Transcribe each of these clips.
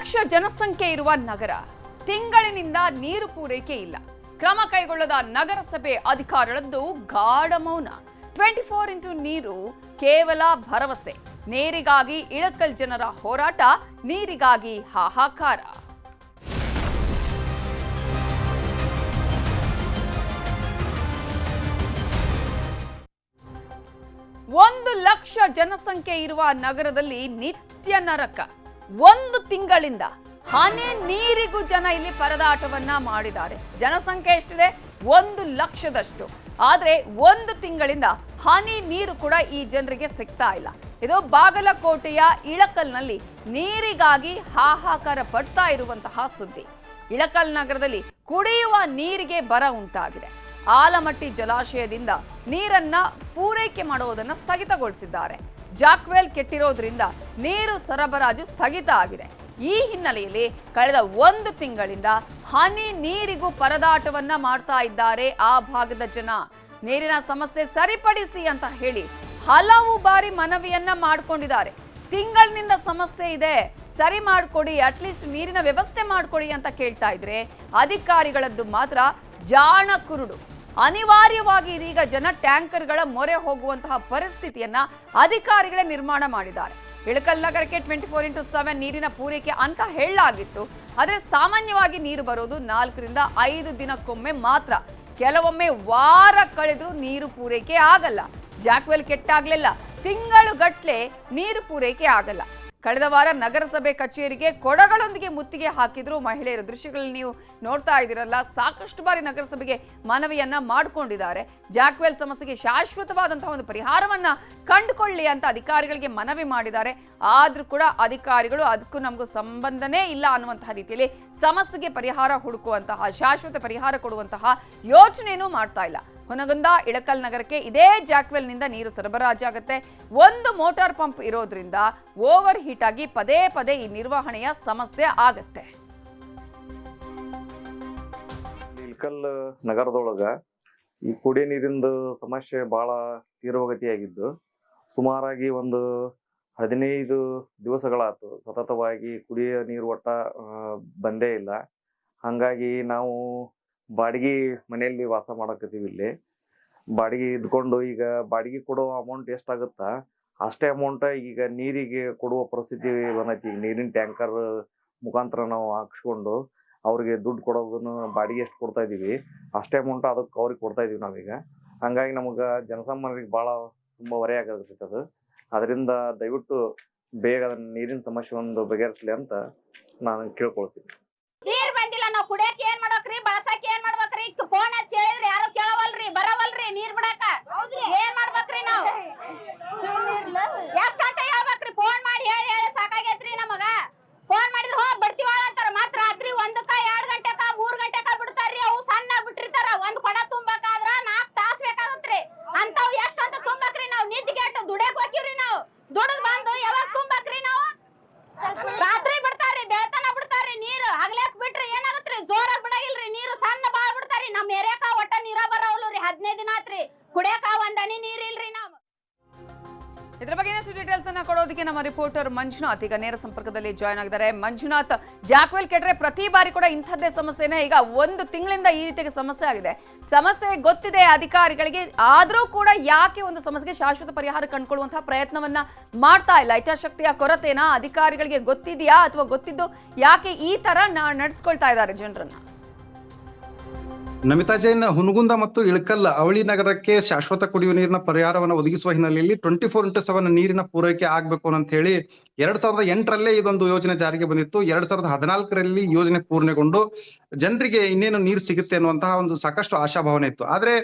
ಲಕ್ಷ ಜನಸಂಖ್ಯೆ ಇರುವ ನಗರ. ತಿಂಗಳಿನಿಂದ ನೀರು ಪೂರೈಕೆ ಇಲ್ಲ. ಕ್ರಮ ಕೈಗೊಳ್ಳದ ನಗರಸಭೆ ಅಧಿಕಾರಿಗಳದ್ದು ಗಾಢ ಮೌನ. ಟ್ವೆಂಟಿ ಫೋರ್ ಇಂಟು ನೀರು ಕೇವಲ ಭರವಸೆ. ನೀರಿಗಾಗಿ ಇಳಕಲ್ ಜನರ ಹೋರಾಟ, ನೀರಿಗಾಗಿ ಹಾಹಾಕಾರ. ಒಂದು ಲಕ್ಷ ಜನಸಂಖ್ಯೆ ಇರುವ ನಗರದಲ್ಲಿ ನಿತ್ಯ ನರಕ. ಒಂದು ತಿಂಗಳಿಂದ ಹನಿ ನೀರಿಗೂ ಜನ ಇಲ್ಲಿ ಪರದಾಟವನ್ನ ಮಾಡಿದ್ದಾರೆ. ಜನಸಂಖ್ಯೆ ಎಷ್ಟಿದೆ? ಒಂದು ಲಕ್ಷದಷ್ಟು. ಆದ್ರೆ ಒಂದು ತಿಂಗಳಿಂದ ಹನಿ ನೀರು ಕೂಡ ಈ ಜನರಿಗೆ ಸಿಗ್ತಾ ಇಲ್ಲ. ಇದು ಬಾಗಲಕೋಟೆಯ ಇಳಕಲ್ನಲ್ಲಿ ನೀರಿಗಾಗಿ ಹಾಹಾಕಾರ ಪಡ್ತಾ ಇರುವಂತಹ ಸುದ್ದಿ. ಇಳಕಲ್ ನಗರದಲ್ಲಿ ಕುಡಿಯುವ ನೀರಿಗೆ ಬರ ಉಂಟಾಗಿದೆ. ಆಲಮಟ್ಟಿ ಜಲಾಶಯದಿಂದ ನೀರನ್ನ ಪೂರೈಕೆ ಮಾಡುವುದನ್ನು ಸ್ಥಗಿತಗೊಳಿಸಿದ್ದಾರೆ. ಜಾಕ್ವೆಲ್ ಕೆಟ್ಟಿರೋದ್ರಿಂದ ನೀರು ಸರಬರಾಜು ಸ್ಥಗಿತ ಆಗಿದೆ. ಈ ಹಿನ್ನೆಲೆಯಲ್ಲಿ ಕಳೆದ ಒಂದು ತಿಂಗಳಿಂದ ಹನಿ ನೀರಿಗೂ ಪರದಾಟವನ್ನ ಮಾಡ್ತಾ ಇದ್ದಾರೆ ಆ ಭಾಗದ ಜನ. ನೀರಿನ ಸಮಸ್ಯೆ ಸರಿಪಡಿಸಿ ಅಂತ ಹೇಳಿ ಹಲವು ಬಾರಿ ಮನವಿಯನ್ನ ಮಾಡ್ಕೊಂಡಿದ್ದಾರೆ. ತಿಂಗಳಿನಿಂದ ಸಮಸ್ಯೆ ಇದೆ. ಸರಿ ಮಾಡ್ಕೊಡಿ ಅಟ್ಲೀಸ್ಟ್ ನೀರಿನ ವ್ಯವಸ್ಥೆ ಮಾಡ್ಕೊಡಿ ಅಂತ ಕೇಳ್ತಾ ಇದ್ರೆ ಅಧಿಕಾರಿಗಳದ್ದು ಮಾತ್ರ ಜಾಣ ಕುರುಡು. ಅನಿವಾರ್ಯವಾಗಿ ಇದೀಗ ಜನ ಟ್ಯಾಂಕರ್ಗಳ ಮೊರೆ ಹೋಗುವಂತಹ ಪರಿಸ್ಥಿತಿಯನ್ನ ಅಧಿಕಾರಿಗಳೇ ನಿರ್ಮಾಣ ಮಾಡಿದ್ದಾರೆ. ಇಳಕಲ್ ನಗರಕ್ಕೆ ಟ್ವೆಂಟಿ ಫೋರ್ ಇಂಟು ಸೆವೆನ್ ನೀರಿನ ಪೂರೈಕೆ ಅಂತ ಹೇಳಲಾಗಿತ್ತು. ಆದರೆ ಸಾಮಾನ್ಯವಾಗಿ ನೀರು ಬರೋದು ನಾಲ್ಕರಿಂದ ಐದು ದಿನಕ್ಕೊಮ್ಮೆ ಮಾತ್ರ. ಕೆಲವೊಮ್ಮೆ ವಾರ ಕಳೆದರೂ ನೀರು ಪೂರೈಕೆ ಆಗಲ್ಲ. ಜಾಕ್ವೆಲ್ ಕೆಟ್ಟಾಗ್ಲಿಲ್ಲ. ತಿಂಗಳು ಗಟ್ಲೆ ನೀರು ಪೂರೈಕೆ ಆಗಲ್ಲ. ಕಳೆದ ವಾರ ನಗರಸಭೆ ಕಚೇರಿಗೆ ಕೊಡಗಳೊಂದಿಗೆ ಮುತ್ತಿಗೆ ಹಾಕಿದ್ರು ಮಹಿಳೆಯರ ದೃಶ್ಯಗಳಲ್ಲಿ ನೀವು ನೋಡ್ತಾ ಇದ್ದೀರಲ್ಲ, ಸಾಕಷ್ಟು ಬಾರಿ ನಗರಸಭೆಗೆ ಮನವಿಯನ್ನ ಮಾಡಿಕೊಂಡಿದ್ದಾರೆ. ಜಾಕ್ವೆಲ್ ಸಮಸ್ಯೆಗೆ ಶಾಶ್ವತವಾದಂತಹ ಒಂದು ಪರಿಹಾರವನ್ನ ಕಂಡುಕೊಳ್ಳಿ ಅಂತ ಅಧಿಕಾರಿಗಳಿಗೆ ಮನವಿ ಮಾಡಿದ್ದಾರೆ. ಆದ್ರೂ ಕೂಡ ಅಧಿಕಾರಿಗಳು ಅದಕ್ಕೂ ನಮಗೂ ಸಂಬಂಧನೇ ಇಲ್ಲ ಅನ್ನುವಂತಹ ರೀತಿಯಲ್ಲಿ ಸಮಸ್ಯೆಗೆ ಪರಿಹಾರ ಹುಡುಕುವಂತಹ, ಶಾಶ್ವತ ಪರಿಹಾರ ಕೊಡುವಂತಹ ಯೋಚನೆಯೂ ಮಾಡ್ತಾ ಇಲ್ಲ. ಹುನಗುಂದ ಇಳಕಲ್ ನಗರಕ್ಕೆ ಇದೇ ಜಾಕ್ವೆಲ್ನಿಂದ ನೀರು ಸರಬರಾಜಾಗುತ್ತೆ ಒಂದು ಮೋಟಾರ್ ಪಂಪ್ ಇರೋದ್ರಿಂದ ಓವರ್ ಹೀಟ್ ಆಗಿ ಪದೇ ಪದೇ ಈ ನಿರ್ವಹಣೆಯ ಸಮಸ್ಯೆ ಆಗತ್ತೆ. ಇಳಕಲ್ ನಗರದೊಳಗ ಈ ಕುಡಿಯ ನೀರಿಂದು ಸಮಸ್ಯೆ ಬಹಳ ತೀವ್ರಗತಿಯಾಗಿದ್ದು, ಸುಮಾರಾಗಿ ಒಂದು ಹದಿನೈದು ದಿವಸಗಳಾಯ್ತು ಸತತವಾಗಿ ಕುಡಿಯ ನೀರು ಒಟ್ಟ ಬಂದೇ ಇಲ್ಲ. ಹಂಗಾಗಿ ನಾವು ಬಾಡಿಗೆ ಮನೆಯಲ್ಲಿ ವಾಸ ಮಾಡಕತ್ತೀವಿ ಇಲ್ಲಿ. ಬಾಡಿಗೆ ಇದ್ಕೊಂಡು ಈಗ ಬಾಡಿಗೆ ಕೊಡೋ ಅಮೌಂಟ್ ಎಷ್ಟಾಗುತ್ತಾ ಅಷ್ಟೇ ಅಮೌಂಟ್ ಈಗ ನೀರಿಗೆ ಕೊಡುವ ಪರಿಸ್ಥಿತಿ ಬಂದೈತಿ. ಈಗ ನೀರಿನ ಟ್ಯಾಂಕರ್ ಮುಖಾಂತರ ನಾವು ಹಾಕ್ಸ್ಕೊಂಡು ಅವ್ರಿಗೆ ದುಡ್ಡು ಕೊಡೋದನ್ನು ಬಾಡಿಗೆ ಎಷ್ಟು ಕೊಡ್ತಾ ಇದ್ದೀವಿ ಅಷ್ಟೇ ಅಮೌಂಟ್ ಅದಕ್ಕೆ ಅವ್ರಿಗೆ ಕೊಡ್ತಾ ಇದೀವಿ ನಾವೀಗ. ಹಂಗಾಗಿ ನಮಗೆ ಜನಸಾಮಾನ್ಯರಿಗೆ ಭಾಳ ತುಂಬ ಹೊರೆ ಆಗತೈತೆ ಅದು. ಅದರಿಂದ ದಯವಿಟ್ಟು ಬೇಗ ನೀರಿನ ಸಮಸ್ಯೆ ಒಂದು ಬಗೆಹರಿಸಲಿ ಅಂತ ನಾನು ಕೇಳ್ಕೊಳ್ತೀನಿ. ನೀರ್ ಬಂದಿಲ್ಲ, ನಾವು ಕುಡಿಯಕ್ಕೆ ಏನ್ ಮಾಡ್ಬೇಕ್ರಿ ಬಳಸಕ್ ಏನ್ ಮಾಡ್ಬೇಕ್ರಿ ಫೋನ್ ಹಚ್ಚಿ ಹೇಳಿದ್ರಿ ಯಾರು ಕೇಳವಲ್ರಿ ಬರವಲ್ರಿ ನೀರ್ ಬಿಡಾಕ ಏನ್ ಮಾಡ್ಬೇಕ್ರಿ ನಾವ್ ಎಷ್ಟ್ ಗಂಟೆ ಹೇಳ್ಬೇಕ್ರಿ ಫೋನ್ ಮಾಡಿ ಹೇಳಿ ಹೇಳಿ ಸಾಕಾಗೈತ್ರಿ ನಮಗ ಫೋನ್ ಮಾಡಿದ್ರ ಹೋಗ್ ಬರ್ತೀವ ಅಂತಾರ ಮತ್ ರಾತ್ರಿ ಒಂದಕ್ಕ ಎರಡ್ ಗಂಟೆಕ ಮೂರ್ ಗಂಟೆಕ ಬಿಡ್ತಾರ್ರಿ ಅವು ಸಣ್ಣ ಬಿಟ್ಟಿರ್ತಾರ ಒಂದ್ ಕೊಡ ತುಂಬಾಕಾದ್ರ ನಾಕ್ ತಾಸ್ ಬೇಕಾಗತ್ರಿ ಅಂತಾವ್ ಎಷ್ಟ್ ಅಂತ ತುಂಬಕ್ರಿ ನಾವ್ ನಿದ್ಗೆಟ್ಟು ದುಡ್ಯಾಕ್ ಹೋಗಿವ್ರಿ ನಾವ್ ದುಡ್ದ್ ಬಂದು ಯಾವಾಗ ತುಂಬಕ್ರಿ ನಾವು ರಾತ್ರಿ ಬಿಡ್ತಾರ್ರಿ ಬೆಳ್ತನ ಬಿಡ್ತಾರ್ರಿ ನೀರು ಹಗ್ಲಾಕ್ ಬಿಟ್ರಿ ಏನಾಗತ್ರಿ ಜೋರಾಗ್ ಬಿಡಂಗಿಲ್ರಿ ನೀರು ಸಣ್ಣ ಬಾಳ್ ಬಿಡ್ತಾರಿ ನಮ್ ಏರಿಯಾಕ ಒಟ್ಟ ನೀರ ಬರವಲ್ರಿ ಹದಿನೈದು ದಿನ ಆತ್ರಿ ಕುಡಿಯಾಕ ಒಂದ್ ಹನಿ ನೀರ್ ಇಲ್ರಿ ಇದ್ರ ಬಗ್ಗೆ ಇನ್ನಷ್ಟು ಡೀಟೇಲ್ಸ್ ಅನ್ನ ಕೊಡೋದಕ್ಕೆ ನಮ್ಮ ರಿಪೋರ್ಟರ್ ಮಂಜುನಾಥ್ ಈಗ ನೇರ ಸಂಪರ್ಕದಲ್ಲಿ ಜಾಯ್ನ್ ಆಗಿದ್ದಾರೆ. ಮಂಜುನಾಥ್, ಜಾಕ್ವೆಲ್ ಕೆಟ್ರೆ ಪ್ರತಿ ಬಾರಿ ಕೂಡ ಇಂಥದ್ದೇ ಸಮಸ್ಯೆನ ಈಗ ಒಂದು ತಿಂಗಳಿಂದ ಈ ರೀತಿಗೆ ಸಮಸ್ಯೆ ಆಗಿದೆ. ಸಮಸ್ಯೆ ಗೊತ್ತಿದೆ ಅಧಿಕಾರಿಗಳಿಗೆ, ಆದ್ರೂ ಕೂಡ ಯಾಕೆ ಒಂದು ಸಮಸ್ಯೆಗೆ ಶಾಶ್ವತ ಪರಿಹಾರ ಕಂಡುಕೊಳ್ಳುವಂತಹ ಪ್ರಯತ್ನವನ್ನ ಮಾಡ್ತಾ ಇಲ್ಲ? ಇಚ್ಛಾಶಕ್ತಿಯ ಕೊರತೆನಾ ಅಧಿಕಾರಿಗಳಿಗೆ ಗೊತ್ತಿದೆಯಾ ಅಥವಾ ಗೊತ್ತಿದ್ದು ಯಾಕೆ ಈ ತರ ನಡ್ಸ್ಕೊಳ್ತಾ ಇದ್ದಾರೆ ಜನರನ್ನ? ನಮಿತಾ ಜೈನ್, ಹುನಗುಂದ ಮತ್ತು ಇಳಕಲ್ಲ ಅವಳಿ ನಗರಕ್ಕೆ ಶಾಶ್ವತ ಕುಡಿಯುವ ನೀರಿನ ಪರಿಹಾರವನ್ನು ಒದಗಿಸುವ ಹಿನ್ನೆಲೆಯಲ್ಲಿ ಟ್ವೆಂಟಿ ಫೋರ್ ಇಂಟು ಸೆವೆನ್ ನೀರಿನ ಪೂರೈಕೆ ಆಗ್ಬೇಕು ಅಂತ ಹೇಳಿ ಎರಡ್ ಸಾವಿರದ ಎಂಟರಲ್ಲೇ ಇದೊಂದು ಯೋಜನೆ ಜಾರಿಗೆ ಬಂದಿತ್ತು. ಎರಡ್ ಸಾವಿರದ ಹದಿನಾಲ್ಕರಲ್ಲಿ ಯೋಜನೆ ಪೂರ್ಣಗೊಂಡು ಜನರಿಗೆ ಇನ್ನೇನು ನೀರು ಸಿಗುತ್ತೆ ಅನ್ನುವಂತಹ ಒಂದು ಸಾಕಷ್ಟು ಆಶಾಭಾವನೆ ಇತ್ತು. ಆದ್ರೆ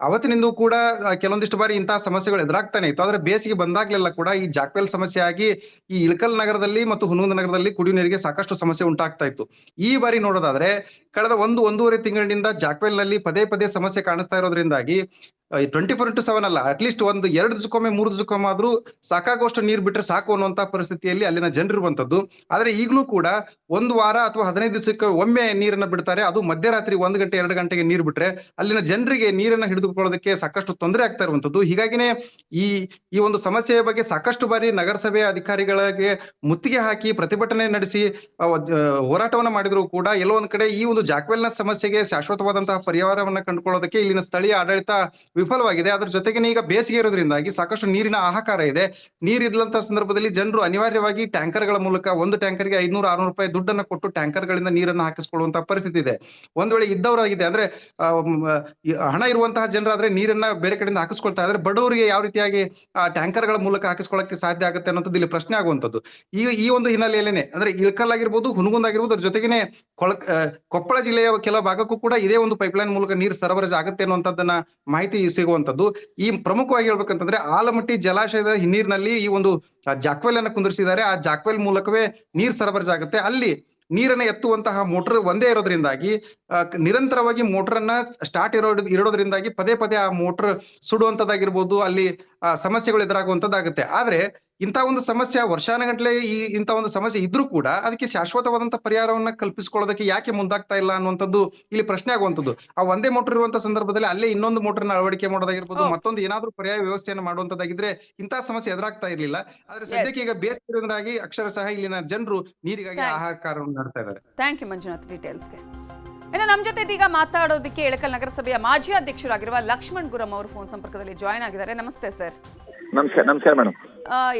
ಅವತ್ತಿನಿಂದ ಕೂಡ ಕೆಲವೊಂದಿಷ್ಟು ಬಾರಿ ಇಂತಹ ಸಮಸ್ಯೆಗಳು ಎದುರಾಗ್ತಾನೆ ಇತ್ತು. ಆದ್ರೆ ಬೇಸಿಗೆ ಬಂದಾಗ್ಲೆಲ್ಲ ಕೂಡ ಈ ಜಾಕ್ವೆಲ್ ಸಮಸ್ಯೆ ಆಗಿ ಈ ಇಳಕಲ್ ನಗರದಲ್ಲಿ ಮತ್ತು ಹುನಗುಂದ ನಗರದಲ್ಲಿ ಕುಡಿಯುವ ನೀರಿಗೆ ಸಾಕಷ್ಟು ಸಮಸ್ಯೆ ಉಂಟಾಗ್ತಾ ಇತ್ತು. ಈ ಬಾರಿ ನೋಡೋದಾದ್ರೆ, ಕಳೆದ ಒಂದು, ಒಂದೂವರೆ ತಿಂಗಳಿನಿಂದ ಜಾಕ್ವೆಲ್ನಲ್ಲಿ ಪದೇ ಪದೇ ಸಮಸ್ಯೆ ಕಾಣಿಸ್ತಾ ಇರೋದ್ರಿಂದಾಗಿ ಟ್ವೆಂಟಿ ಫೋರ್ ಇಂಟು ಸೆವೆನ್ ಅಲ್ಲ ಅಟ್ಲೀಸ್ಟ್ ಒಂದು ಎರಡು ದಿವಸಕ್ಕೊಮ್ಮೆ, ಮೂರು ದಿವಸಕ್ಕೊಮ್ಮೆ ಆದ್ರೂ ಸಾಕಾಗುವಷ್ಟು ನೀರು ಬಿಟ್ಟರೆ ಸಾಕು ಅನ್ನುವಂತ ಪರಿಸ್ಥಿತಿಯಲ್ಲಿ ಅಲ್ಲಿನ ಜನರಿರುವಂತದ್ದು ಆದ್ರೆ ಈಗಲೂ ಕೂಡ ಒಂದು ವಾರ ಅಥವಾ ಹದಿನೈದು ದಿವಸಕ್ಕೆ ಒಮ್ಮೆ ನೀರನ್ನ ಬಿಡ್ತಾರೆ. ಅದು ಮಧ್ಯರಾತ್ರಿ ಒಂದು ಗಂಟೆ, ಎರಡು ಗಂಟೆಗೆ ನೀರು ಬಿಟ್ರೆ ಅಲ್ಲಿನ ಜನರಿಗೆ ನೀರನ್ನ ಹಿಡಿದು ತೆಗೆದುಕೊಳ್ಳೋದಕ್ಕೆ ಸಾಕಷ್ಟು ತೊಂದರೆ ಆಗ್ತಾ ಇರುವಂತದ್ದು ಹೀಗಾಗಿನೇ ಈ ಈ ಒಂದು ಸಮಸ್ಯೆಯ ಬಗ್ಗೆ ಸಾಕಷ್ಟು ಬಾರಿ ನಗರಸಭೆ ಅಧಿಕಾರಿಗಳಿಗೆ ಮುತ್ತಿಗೆ ಹಾಕಿ ಪ್ರತಿಭಟನೆ ನಡೆಸಿ ಹೋರಾಟವನ್ನ ಮಾಡಿದ್ರು ಕೂಡ ಎಲ್ಲೋ ಒಂದ್ ಕಡೆ ಈ ಒಂದು ಜಾಕ್ವೆಲ್ನ ಸಮಸ್ಯೆಗೆ ಶಾಶ್ವತವಾದಂತಹ ಪರಿಹಾರವನ್ನ ಕಂಡುಕೊಳ್ಳೋದಕ್ಕೆ ಇಲ್ಲಿನ ಸ್ಥಳೀಯ ಆಡಳಿತ ವಿಫಲವಾಗಿದೆ. ಅದ್ರ ಜೊತೆಗೆ ಈಗ ಬೇಸಿಗೆ ಇರೋದ್ರಿಂದಾಗಿ ಸಾಕಷ್ಟು ನೀರಿನ ಆಹಾಕಾರ ಇದೆ. ನೀರಿಲ್ಲಂತ ಸಂದರ್ಭದಲ್ಲಿ ಜನರು ಅನಿವಾರ್ಯವಾಗಿ ಟ್ಯಾಂಕರ್ಗಳ ಮೂಲಕ ಒಂದು ಟ್ಯಾಂಕರ್ಗೆ ಐದ್ನೂರು, ಆರ್ನೂರು ರೂಪಾಯಿ ದುಡ್ಡನ್ನ ಕೊಟ್ಟು ಟ್ಯಾಂಕರ್ಗಳಿಂದ ನೀರನ್ನ ಹಾಕಿಸಿಕೊಳ್ಳುವಂತಹ ಪರಿಸ್ಥಿತಿ ಇದೆ. ಒಂದ್ ವೇಳೆ ಇದ್ದವರಾಗಿದೆ ಅಂದ್ರೆ ಹಣ ಇರುವಂತಹ ಜನರಾದ್ರೆ ನೀರನ್ನ ಬೇರೆ ಕಡೆಯಿಂದ ಹಾಕಿಸ್ಕೊಳ್ತಾ ಇದ್ರೆ. ಬಡವರಿಗೆ ಯಾವ ರೀತಿಯಾಗಿ, ಆ ಟ್ಯಾಂಕರ್ಗಳ ಮೂಲಕ ಹಾಕಿಸ್ಕೊಳ್ಳಕ್ಕೆ ಸಾಧ್ಯ ಆಗುತ್ತೆ ಅನ್ನೋದು ಇಲ್ಲಿ ಪ್ರಶ್ನೆ ಆಗುವಂತದ್ದು ಈ ಈ ಒಂದು ಹಿನ್ನೆಲೆಯಲ್ಲೇನೆ, ಅಂದ್ರೆ ಇಳಕಲ್ ಆಗಿರ್ಬೋದು, ಹುನಗುಂದ್ ಆಗಿರ್ಬೋದು, ಅದ್ರ ಜೊತೆಗೇನೆ ಕೊಪ್ಪಳ ಜಿಲ್ಲೆಯ ಕೆಲ ಭಾಗಕ್ಕೂ ಕೂಡ ಇದೇ ಒಂದು ಪೈಪ್ಲೈನ್ ಮೂಲಕ ನೀರು ಸರಬರಾಜು ಆಗುತ್ತೆ ಅನ್ನುವಂಥದ್ದನ್ನ ಮಾಹಿತಿ ಸಿಗುವಂತದ್ದು ಈ ಪ್ರಮುಖವಾಗಿ ಹೇಳ್ಬೇಕಂತಂದ್ರೆ, ಆಲಮಟ್ಟಿ ಜಲಾಶಯದ ಹಿನ್ನೀರಿನಲ್ಲಿ ಈ ಒಂದು ಜಾಕ್ವೆಲ್ ಅನ್ನ ಕುಂದಿರಿಸಿದ್ದಾರೆ. ಆ ಜಾಕ್ವೆಲ್ ಮೂಲಕವೇ ನೀರ್ ಸರಬರಾಜು ಆಗುತ್ತೆ. ಅಲ್ಲಿ ನೀರನ್ನ ಎತ್ತುವಂತಹ ಮೋಟರ್ ಒಂದೇ ಇರೋದ್ರಿಂದಾಗಿ ನಿರಂತರವಾಗಿ ಮೋಟರ್ ಅನ್ನ ಸ್ಟಾರ್ಟ್ ಇರೋ ಇರೋದ್ರಿಂದಾಗಿ ಪದೇ ಪದೇ ಆ ಮೋಟರ್ ಸುಡುವಂತದ್ದಾಗಿರ್ಬೋದು, ಅಲ್ಲಿ ಸಮಸ್ಯೆಗಳು ಎದುರಾಗುವಂತದ್ದಾಗುತ್ತೆ. ಆದ್ರೆ ಇಂಥ ಒಂದು ಸಮಸ್ಯೆ ವರ್ಷಾನಗಟ್ಟಲೆ ಈ ಇಂಥ ಒಂದು ಸಮಸ್ಯೆ ಇದ್ರೂ ಕೂಡ ಅದಕ್ಕೆ ಶಾಶ್ವತವಾದಂತ ಪರಿಹಾರವನ್ನ ಕಲ್ಪಿಸಿಕೊಳ್ಳೋದಕ್ಕೆ ಯಾಕೆ ಮುಂದಾಗ್ತಾ ಇಲ್ಲ ಅನ್ನುವಂಥದ್ದು ಇಲ್ಲಿ ಪ್ರಶ್ನೆ ಆಗುವಂಥದ್ದು. ಆ ಒಂದೇ ಮೋಟರ್ ಇರುವಂತ ಸಂದರ್ಭದಲ್ಲಿ ಅಲ್ಲೇ ಇನ್ನೊಂದು ಮೋಟರ್ನ ಅಳವಡಿಕೆ ಮಾಡೋದಾಗಿರ್ಬೋದು. ಮತ್ತೊಂದು ಏನಾದ್ರೂ ಪರ್ಯಾಯ ವ್ಯವಸ್ಥೆಯನ್ನು ಮಾಡುವಂತದ್ದಾಗಿದ್ರೆ ಇಂತಹ ಸಮಸ್ಯೆ ಎದುರಾಗ್ತಾ ಇರಲಿಲ್ಲ. ಆದ್ರೆ ಸದ್ಯಕ್ಕೆ ಈಗ ಬೇಸಿರೋದ್ರಾಗಿ ಅಕ್ಷರ ಸಹ ಇಲ್ಲಿನ ಜನರು ನೀರಿಗಾಗಿ ಆಹಾಕಾರವನ್ನು ಮಾಡ್ತಾ ಇದ್ದಾರೆ. ಥ್ಯಾಂಕ್ ಯು ಮಂಜುನಾಥ್ ಡೀಟೇಲ್ಸ್ಗೆ ಇನ್ನು ನಮ್ಮ ಜೊತೆ ಇದೀಗ ಮಾತಾಡೋದಕ್ಕೆ ಇಳಕಲ್ ನಗರಸಭೆಯ ಮಾಜಿ ಅಧ್ಯಕ್ಷರಾಗಿರುವ ಲಕ್ಷ್ಮಣ್ ಗುರಂ ಅವರು ಫೋನ್ ಸಂಪರ್ಕದಲ್ಲಿ ಜಾಯ್ನ್ ಆಗಿದ್ದಾರೆ. ನಮಸ್ತೆ ಸರ್ ನಮಸ್ಕಾರ ನಮಸ್ಕಾರ ಮೇಡಮ್.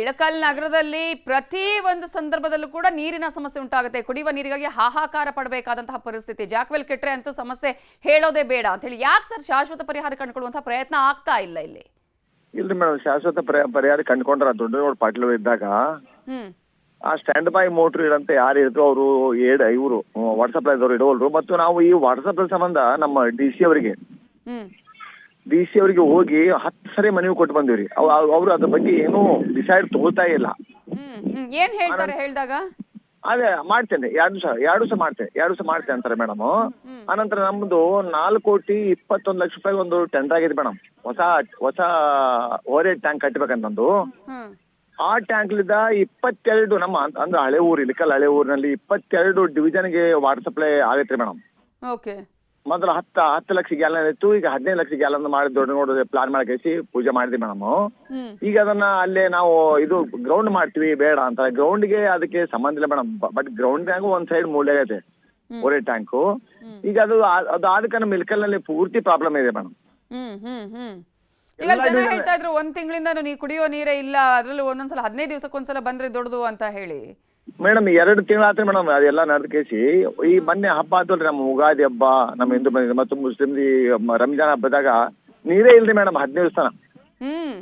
ಇಳಕಲ್ ನಗರದಲ್ಲಿ ಪ್ರತಿ ಒಂದು ಸಂದರ್ಭದಲ್ಲೂ ಕೂಡ ನೀರಿನ ಸಮಸ್ಯೆ ಉಂಟಾಗುತ್ತೆ. ಕುಡಿಯುವ ನೀರಿಗಾಗಿ ಹಾಹಾಕಾರ ಪಡಬೇಕಾದಂತಹ ಪರಿಸ್ಥಿತಿ. ಜಾಕ್ವೆಲ್ ಕೆಟ್ರೆ ಅಂತೂ ಸಮಸ್ಯೆ ಹೇಳೋದೇ ಬೇಡ ಅಂತ ಹೇಳಿ. ಯಾಕೆ ಸರ್ ಶಾಶ್ವತ ಪರಿಹಾರ ಕಂಡುಕೊಳ್ಳುವಂತಹ ಪ್ರಯತ್ನ ಆಗ್ತಾ ಇಲ್ಲ ಇಲ್ಲಿ? ಇಲ್ರಿ ಮೇಡಮ್ ಶಾಶ್ವತ ಪರಿಹಾರ ಕಂಡ್ಕೊಂಡ್ರ ದೊಡ್ಡ ಪಾಟೀಲ್ ಇದ್ದಾಗ ಆ ಸ್ಟ್ಯಾಂಡ್ ಬೈ ಮೋಟ್ರ್ ಇರಂತೆ ಯಾರು ಇದ್ರು ಅವರು ಏಡ್ ಇವರು ವಾಟ್ಸಪ್ ಇಡೋಲ್ರು ಮತ್ತು ನಾವು ಈ ವಾಟ್ಸಪ್ ಸಂಬಂಧ ನಮ್ಮ ಡಿ ಸಿ ಅವರಿಗೆ ಡಿ ಸಿ ಅವರಿಗೆ ಹೋಗಿ ಹತ್ತು ಸರಿ ಮನವಿ ಕೊಟ್ಟು ಬಂದಿವ್ರಿ. ಅವ್ರು ಅದ್ರ ಬಗ್ಗೆ ಏನೂ ಡಿಸೈಡ್ ತಗೋತಾ ಇಲ್ಲ. ಹ್ಮ್ ಹ್ಮ್. ಏನ್ ಹೇಳ್ತಾರೆ ಹೇಳ್ದಾಗ? ಅದೇ ಮಾಡ್ತೇನೆ. ಎರಡು ಸಹ ಎರಡು ಸಹ ಮಾಡ್ತೇನೆ. ಎರಡು ಸಹ ಮಾಡ್ತೇನೆ ಅಂತಾರೆ ಮೇಡಮ್. ಆನಂತರ ನಮ್ದು ನಾಲ್ಕು ಕೋಟಿ ಇಪ್ಪತ್ತೊಂದು ಲಕ್ಷ ರೂಪಾಯಿ ಒಂದು ಟೆಂಡರ್ ಆಗಿದೆ ಮೇಡಮ್. ಹೊಸ ಹೊಸ ಓರೇ ಟ್ಯಾಂಕ್ ಕಟ್ಟಬೇಕಂತಂದು ಹ್ಮ್. ಆ ಟ್ಯಾಂಕ್ಲಿದ್ದ ಇಪ್ಪತ್ತೆರಡು ನಮ್ಮ ಅಂದ್- ಅಂದ್ರೆ ಹಳೆ ಊರು ಇಲ್ಲಿಕಲ್ ಹಳೆ ಊರಿನಲ್ಲಿ ಇಪ್ಪತ್ತೆರಡು ಡಿವಿಷನ್ಗೆ ವಾಟರ್ ಸಪ್ಲೈ ಆಗೈತ್ರಿ ಮೇಡಮ್. ಓಕೆ. ಮೊದಲು ಹತ್ತು ಹತ್ತು ಲಕ್ಷ ಗ್ಯಾಲನ್ ಇತ್ತು ಈಗ ಹದಿನೈದು ಲಕ್ಷ ಗ್ಯಾಲನ್ ಮಾಡಿ ದೊಡ್ಡ ನೋಡಿದ್ರೆ ಪ್ಲಾನ್ ಮಾಡಕೇಸಿ ಪೂಜೆ ಮಾಡಿದ್ವಿ ಮೇಡಮ್. ಈಗ ಅದನ್ನ ಅಲ್ಲೇ ನಾವು ಇದು ಗ್ರೌಂಡ್ ಮಾಡ್ತೀವಿ ಬೇಡ ಅಂತ. ಗ್ರೌಂಡ್ಗೆ ಅದಕ್ಕೆ ಸಂಬಂಧ ಇಲ್ಲ ಮೇಡಮ್. ಬಟ್ ಗ್ರೌಂಡ್ನಾಗ ಒಂದ್ ಸೈಡ್ ಮೂಲೆ ಇದೆ. ಒರೆ ಟ್ಯಾಂಕು ಈಗ ಅದು ಅದು ಆದ ಕಾರಣ ಮಿಲ್ಕಲ್ನಲ್ಲಿ ಪೂರ್ತಿ ಪ್ರಾಬ್ಲಮ್ ಇದೆ ಮೇಡಮ್. ಈಗ ಜನ ಹೇಳ್ತಾ ಇದ್ರು ಒಂದ್ ತಿಂಗಳಿಂದ ನೀ ಕುಡಿಯೋ ನೀರೇ ಇಲ್ಲ ಅದ್ರಲ್ಲಿ ಒಂದೊಂದ್ಸಲ ಹದಿನೈದು ದಿವಸಕ್ಕೊಂದ್ಸಲ ಬಂದ್ರೆ ದೊಡ್ಡದು ಅಂತ ಹೇಳಿ. ಮೇಡಮ್ ಎರಡು ತಿಂಗಳಾತ್ರಿ ಮೇಡಮ್ ಅದೆಲ್ಲ ನಡೆದ ಕೇಸಿ. ಈ ಮೊನ್ನೆ ಹಬ್ಬ ಆತಲ್ರಿ ನಮ್ಮ ಉಗಾದಿ ಹಬ್ಬ ನಮ್ಮ ಹಿಂದೂ ಮನೆ- ಮತ್ತು ಮುಸ್ಲಿಂ ರಂಜಾನ್ ಹಬ್ಬದಾಗ ನೀರೇ ಇಲ್ರಿ ಮೇಡಮ್ ಹದಿನೈದು ದಿವಸ ಹ್ಮ್.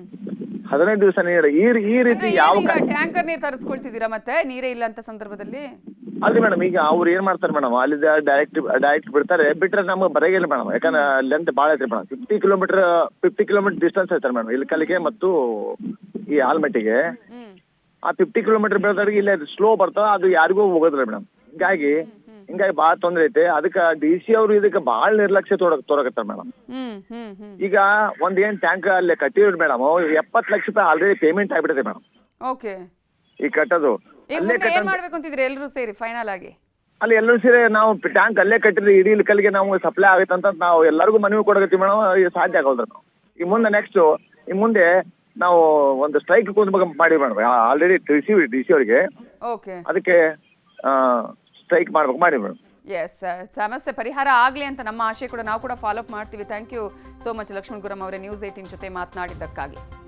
ಹದಿನೈದು ದಿವಸ ನೀರು ಈ ಈ ರೀತಿ ಯಾವ ಕ- ಟ್ಯಾಂಕರ್ ನೀರ್ ತರಿಸ್ಕೊಳ್ತಿದ್ದೀರಾ ಮತ್ತೆ? ನೀರೇ ಇಲ್ಲ ಅಂತ ಸಂದರ್ಭದಲ್ಲಿ? ಅಲ್ರಿ ಮೇಡಮ್ ಈಗ ಅವ್ರು ಏನ್ ಮಾಡ್ತಾರೆ ಮೇಡಮ್ ಅಲ್ಲಿ ಡೈರೆಕ್ಟ್ ಡೈರೆಕ್ಟ್ ಬಿಡ್ತಾರೆ. ಬಿಟ್ರೆ ನಮ್ಗೆ ಬರಂಗಿಲ್ಲ ಮೇಡಮ್ ಯಾಕಂದ್ರೆ ಲೆಂತ್ ಭಾಳ ಐತ್ರಿ madam. Fifty kilometre fifty kilometre distance ಐತಾರೆ madam ಇಲ್ಲಿ ಕಲಿಕೆ ಮತ್ತು ಈ ಆಲ್ಮಟ್ಟಿಗೆ. ಹ್ಮ್. ಆ ಫಿಫ್ಟಿ ಕಿಲೋಮೀಟರ್ ಬೆಳೆದವ್ರಿಗೆ ಇಲ್ಲೇ ಸ್ಲೋ ಬರ್ತದ ಅದು ಯಾರಿಗೂ ಹೋಗೋದಿಲ್ಲ ಮೇಡಮ್ ಹಿಂಗಾಗಿ ಹಿಂಗಾಗಿ ಬಹಳ ತೊಂದರೆ ಐತೆ. ಅದಕ್ಕೆ ಡಿ ಸಿ ಅವರು ಇದಕ್ಕೆ ಬಹಳ ನಿರ್ಲಕ್ಷ್ಯ ತೋರ ತೋರಕತ್ತಾರೆ ಮೇಡಮ್ ಈಗ ಒಂದ್ ಏನ್ ಟ್ಯಾಂಕ್ ಅಲ್ಲಿ ಕಟ್ಟಿವ್ರಿ ಮೇಡಮ್ ಎಪ್ಪತ್ತು ಲಕ್ಷ ರೂಪಾಯಿ ಆಲ್ರೆಡಿ ಪೇಮೆಂಟ್ ಆಗ್ಬಿಟ್ಟಿದೆ ಮೇಡಮ್ ಓಕೆ. ಈ ಕಟ್ಟೋದು. ಈಗ ಅಲ್ಲೇ ಮುಂದೆ ಏನ್ ಕಟ್ಟ ಮಾಡ್ಬೇಕು ಅಂತಿದ್ರಿ ಎಲ್ರು ಸೇರಿ ಫೈನಲ್ ಆಗಿ? ಅಲ್ಲಿ ಎಲ್ಲರೂ ಸೇರಿ ನಾವು ಟ್ಯಾಂಕ್ ಅಲ್ಲೇ ಕಟ್ಟಿದ್ರೆ ಇಡೀ ಕಲ್ಲಿಗೆ ನಾವು ಸಪ್ಲೈ ಆಗುತ್ತೆ ಅಂತ ನಾವು ಎಲ್ಲರಿಗೂ ಮನವಿ ಕೊಡಕತ್ತೀವಿ ಮೇಡಮ್ ಸಾಧ್ಯ ಆಗೋದ್ರ ನಾವು. ಈ ಮುಂದೆ ನೆಕ್ಸ್ಟ್ ಈ ಮುಂದೆ ನಾವು ಒಂದು ಸ್ಟ್ರೈಕ್ ಕೂತ್ಬೇಕು ಮಾಡಿ madam already D C D C ಅವರಿಗೆ ಓಕೆ ಅದಕ್ಕೆ ಸ್ಟ್ರೈಕ್ ಮಾಡ್ಬೇಕು ಮಾಡಿ ಮೇಡಮ್ ಎಸ್ ಸಮಸ್ಯೆ ಪರಿಹಾರ ಆಗ್ಲಿ ಅಂತ ನಮ್ಮ ಆಶೆ ಕೂಡ ನಾವು ಕೂಡ ಫಾಲೋ ಅಪ್ ಮಾಡ್ತೀವಿ. Thank you so much Lakshman Guram ಅವರೇ ನ್ಯೂಸ್ ಏಟಿನ್ ಜೊತೆ ಮಾತನಾಡಿದ್ದಕ್ಕಾಗಿ.